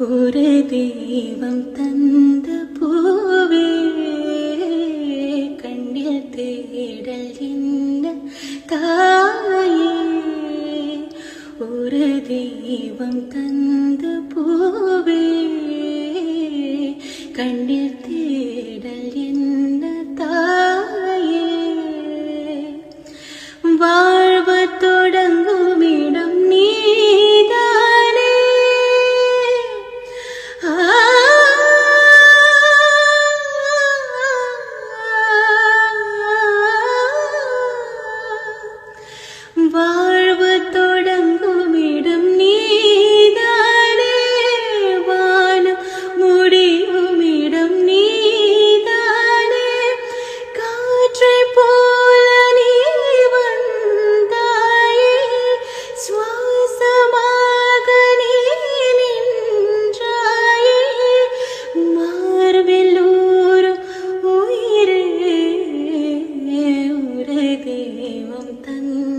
ஒரு தெய்வம் தந்த பூவே கண்ணில் தேடல் என்ன தாயே? ஒரு தெய்வம் தந்த பூவே கண்ணில் ദേവം തന്ന